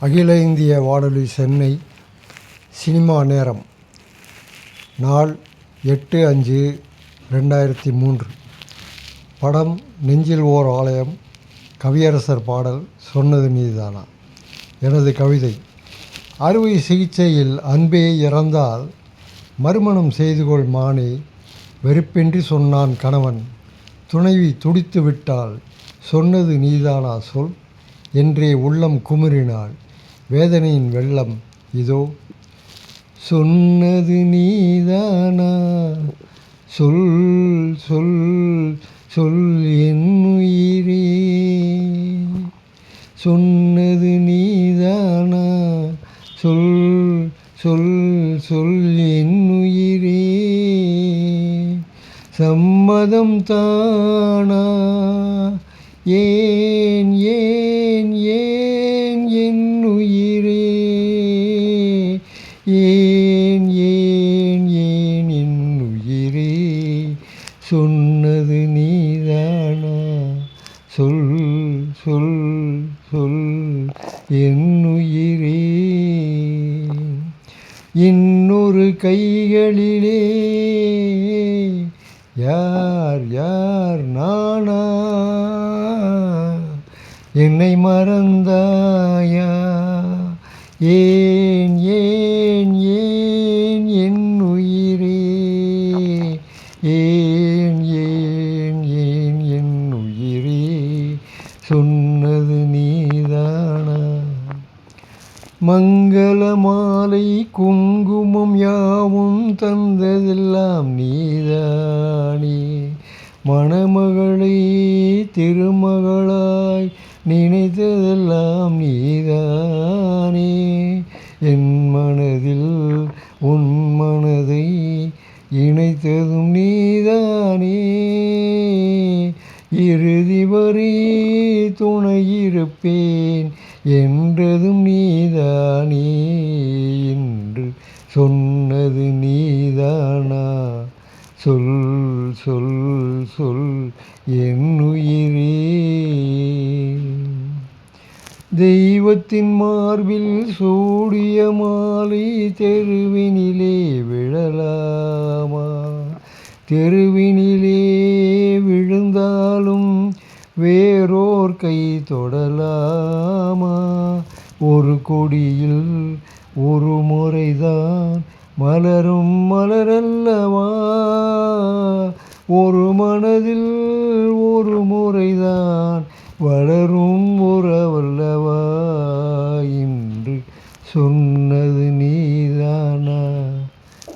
அகில இந்திய வானொலி சென்னை சினிமா நேரம் நாள் எட்டு அஞ்சு ரெண்டாயிரத்தி மூன்று. படம் நெஞ்சில் ஓர் ஆலயம் கவியரசர் பாடல் சொன்னது நீதானா எனது கவிதை அறுவை சிகிச்சையில் அன்பே இறந்தால் மறுமணம் செய்து கொள் மானே வெறுப்பின்றி சொன்னான் கணவன் துணைவி துடித்து விட்டால் சொன்னது நீதானா சொல்? என்றே உள்ளம் குமுறினாள். வேதனையின் வெள்ளம் இதோ. சொன்னது நீதானா? சொல் சொல் சொல் என் உயிரே. சொன்னது நீதானா? சொல் சொல் சொல் என் உயிரே. சம்மதம் தானா? ஏன் ஏன் ஏன்? சொன்னது நீதானா? சொல் சொல் சொல் என்னுயிரே இன்னொரு கைகளிலே யார் யார் நானா? என்னை மறந்தாயா? ஏன் ஏன் சொன்னது நீதானா? மங்கள மாலை குங்குமம் யாவும் தந்ததெல்லாம் நீதானே. மணமகளை திருமகளாய் நினைத்ததெல்லாம் நீதானே. என் மனதில் உன் மனதை இணைத்ததும் நீதானே. இறுதி வரை துணையிருப்பேன் என்றதும் நீதானே என்று சொன்னது நீதானா? சொல் சொல் சொல் என் உயிரே தெய்வத்தின் மார்பில் சூடிய மாலை தெருவினிலே விழலாமா? தெருவினிலே வேறோர் கை தொடலாமா? ஒரு கொடியில் ஒரு முறைதான் மலரும் மலரல்லவா? ஒரு மனதில் ஒரு முறைதான் வளரும் உறவல்லவா என்று சொன்னது நீதானா?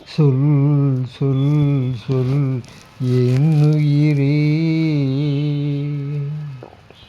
சொல் சொல் சொல் என்